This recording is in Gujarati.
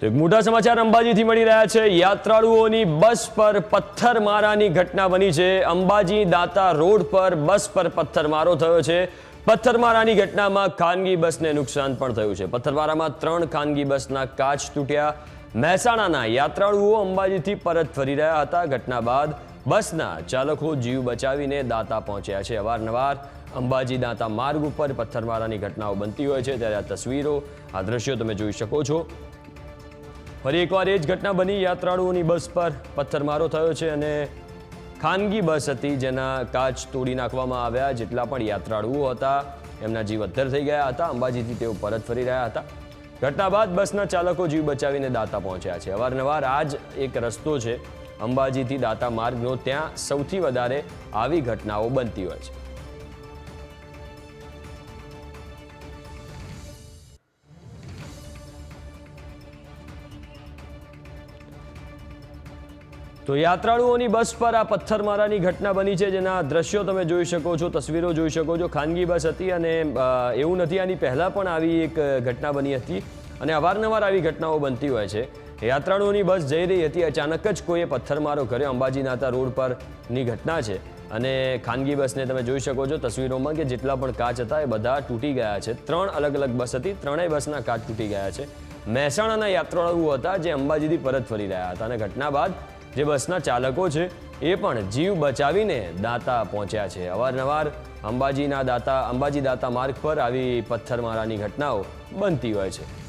તો એક મોટા સમાચાર અંબાજીથી મળી રહ્યા છે. યાત્રાળુઓની બસ પર પથ્થરમારાની ઘટના બની છે. અંબાજી દાતા રોડ પર બસ પર પથ્થરમારો થયો છે. પથ્થરમારાની ઘટનામાં ખાનગી બસને નુકસાન પણ થયું છે. પથ્થરમારામાં ત્રણ ખાનગી બસના કાચ તૂટ્યા. મહેસાણાના યાત્રાળુઓ અંબાજીથી પરત ફરી રહ્યા હતા. ઘટના બાદ બસના ચાલકો જીવ બચાવીને દાતા પહોંચ્યા છે. અવારનવાર અંબાજી દાતા માર્ગ ઉપર પથ્થરમારાની ઘટનાઓ બનતી હોય છે. ત્યારે આ તસવીરો, આ દ્રશ્યો તમે જોઈ શકો છો. ફરી એકવાર એ જ ઘટના બની યાત્રાળુઓની બસ પર પથ્થરમારો થયો છે અને ખાનગી બસ હતી જેના કાચ તોડી નાખવામાં આવ્યા જેટલા પણ યાત્રાળુઓ હતા, એમના જીવ અદ્ધર થઈ ગયા હતા, અંબાજીથી તેઓ પરત ફરી રહ્યા હતા. ઘટના બાદ બસના ચાલકો જીવ બચાવીને દાતા પહોંચ્યા છે. અવારનવાર આ જ એક રસ્તો છે અંબાજીથી દાતા માર્ગનો, ત્યાં સૌથી વધારે આવી ઘટનાઓ બનતી હોય છે. તો યાત્રાળુઓની બસ પર આ પથ્થરમારાની ઘટના બની છે, જેના દ્રશ્યો તમે જોઈ શકો છો, તસવીરો જોઈ શકો છો. ખાનગી બસ હતી અને એવું નથી, આની પહેલાં પણ આવી એક ઘટના બની હતી અને અવારનવાર આવી ઘટનાઓ બનતી હોય છે. યાત્રાળુઓની બસ જઈ રહી હતી, અચાનક જ કોઈએ પથ્થરમારો કર્યો અંબાજી નાતા રોડ પરની ઘટના છે. અને ખાનગી બસને તમે જોઈ શકો છો તસવીરોમાં કે જેટલા પણ કાચ હતા એ બધા તૂટી ગયા છે. ત્રણ અલગ અલગ બસ હતી, ત્રણેય બસના કાચ તૂટી ગયા છે. મહેસાણાના યાત્રાળુઓ હતા જે અંબાજીથી પરત ફરી રહ્યા હતા અને ઘટના બાદ જે બસના ચાલકો છે, એ પણ જીવ બચાવીને દાતા પહોંચ્યા છે. અવારનવાર અંબાજીના દાતા અંબાજી દાતા માર્ગ પર આવી પથ્થરમારાની ઘટનાઓ બનતી હોય છે.